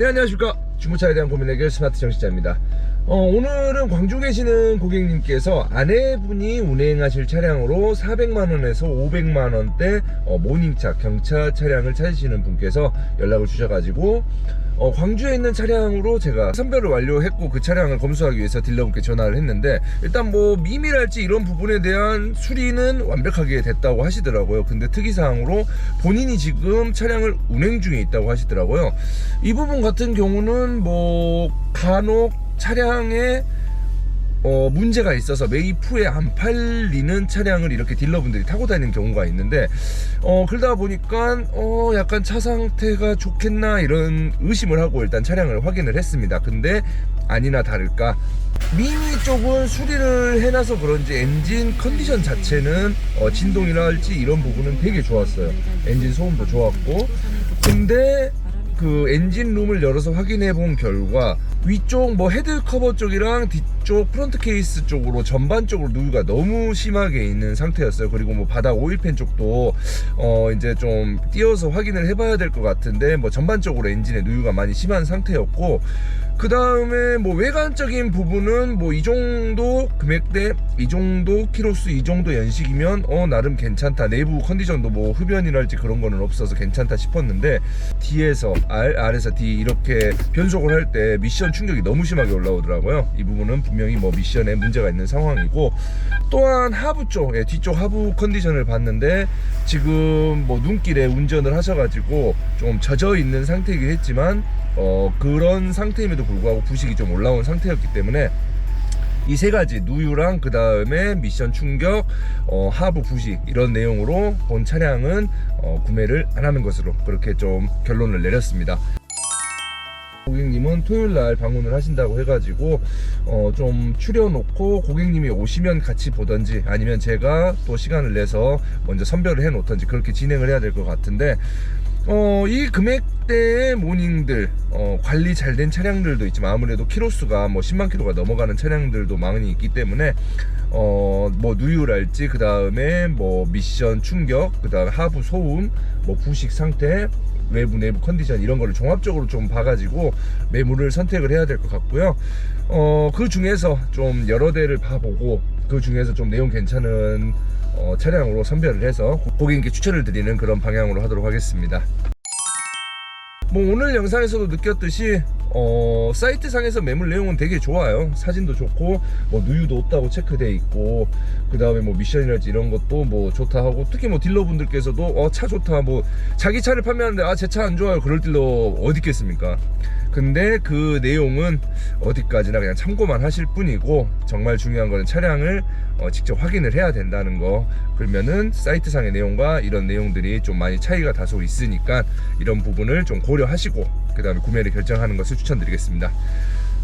네 안녕하십니까. 중고차에 대한 고민 해결 스마트 정신자입니다 어, 오늘은 광주 계시는 고객님께서 아내분이 운행하실 차량으로 400만원에서 500만원대 어, 모닝차 경차 차량을 찾으시는 분께서 연락을 주셔가지고 어, 광주에 있는 차량으로 제가 선별을 완료했고 그 차량을 검수하기 위해서 딜러분께 전화를 했는데 일단 뭐 미밀할지 이런 부분에 대한 수리는 완벽하게 됐다고 하시더라고요. 근데 특이사항으로 본인이 지금 차량을 운행 중에 있다고 하시더라고요. 이 부분 같은 경우는 뭐 간혹 차량에 어, 문제가 있어서 후에 안 팔리는 차량을 이렇게 딜러분들이 타고 다니는 경우가 있는데 어, 그러다 보니까 어, 약간 차 상태가 좋겠나 이런 의심을 하고 일단 차량을 확인을 했습니다. 근데 아니나 다를까 미니 쪽은 수리를 해놔서 그런지 엔진 컨디션 자체는 어, 진동이랄지 이런 부분은 되게 좋았어요. 엔진 소음도 좋았고 근데 그 엔진 룸을 열어서 확인해 본 결과 위쪽 뭐 헤드 커버 쪽이랑 뒤쪽 프론트 케이스 쪽으로 전반적으로 누유가 너무 심하게 있는 상태였어요. 그리고 뭐 바닥 오일팬 쪽도 어 이제 좀 띄어서 확인을 해봐야 될 것 같은데 뭐 전반적으로 엔진에 누유가 많이 심한 상태였고 그 다음에 뭐 외관적인 부분은 뭐 이 정도 금액대 이 정도 키로수 이 정도 연식이면 어 나름 괜찮다. 내부 컨디션도 뭐 흡연이랄지 그런 거는 없어서 괜찮다 싶었는데 D에서 R, R에서 D 이렇게 변속을 할 때 미션 충격이 너무 심하게 올라오더라고요. 이 부분은 분명히 뭐 미션에 문제가 있는 상황이고 또한 하부 쪽 예, 뒤쪽 하부 컨디션을 봤는데 지금 뭐 눈길에 운전을 하셔가지고 좀 젖어 있는 상태이긴 했지만 어 그런 상태임에도 불구하고 부식이 좀 올라온 상태였기 때문에 이 세 가지 누유랑 그 다음에 미션 충격, 어, 하부 부식 이런 내용으로 본 차량은 어, 구매를 안 하는 것으로 그렇게 좀 결론을 내렸습니다. 고객님은 토요일 날 방문을 하신다고 해가지고 어, 좀 추려놓고 고객님이 오시면 같이 보던지 아니면 제가 또 시간을 내서 먼저 선별을 해 놓던지 그렇게 진행을 해야 될 것 같은데 어, 이 금액대의 모닝들 어, 관리 잘 된 차량들도 있지만 아무래도 키로수가 뭐 10만 킬로가 넘어가는 차량들도 많이 있기 때문에 어, 뭐 누유랄지 그 다음에 뭐 미션 충격 그 다음에 하부 소음 뭐 부식 상태 외부 내부 컨디션 이런 거를 종합적으로 좀 봐가지고 매물을 선택을 해야 될 것 같고요. 어, 그 중에서 좀 여러 대를 봐보고 그 중에서 좀 내용 괜찮은 어, 차량으로 선별을 해서 고- 고객님께 추천을 드리는 그런 방향으로 하도록 하겠습니다. 뭐 오늘 영상에서도 느꼈듯이 어, 사이트 상에서 매물 내용은 되게 좋아요. 사진도 좋고 뭐 누유도 없다고 체크돼 있고 그 다음에 뭐 미션이랄지 이런 것도 뭐 좋다 하고 특히 뭐 딜러분들께서도 어 차 좋다 뭐 자기 차를 판매하는데 아 제 차 안 좋아요 그럴 딜러 어디 있겠습니까? 근데 그 내용은 어디까지나 그냥 참고만 하실 뿐이고 정말 중요한 거는 차량을 어, 직접 확인을 해야 된다는 거 그러면은 사이트상의 내용과 이런 내용들이 좀 많이 차이가 다소 있으니까 이런 부분을 좀 고려하시고 그 다음에 구매를 결정하는 것을 추천드리겠습니다.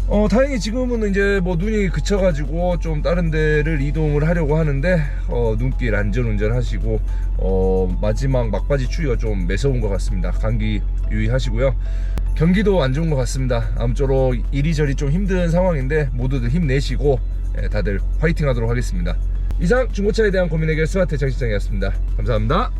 어 다행히 지금은 이제 뭐 눈이 그쳐 가지고 좀 다른 데를 이동을 하려고 하는데 어 눈길 안전운전 하시고 어 마지막 막바지 추위가 좀 매서운 것 같습니다. 감기 유의하시고요. 경기도 안 좋은 것 같습니다. 아무쪼록 이리저리 좀 힘든 상황인데 모두들 힘내시고 예, 다들 화이팅 하도록 하겠습니다. 이상 중고차에 대한 고민 해결 스마트 정시장이었습니다. 감사합니다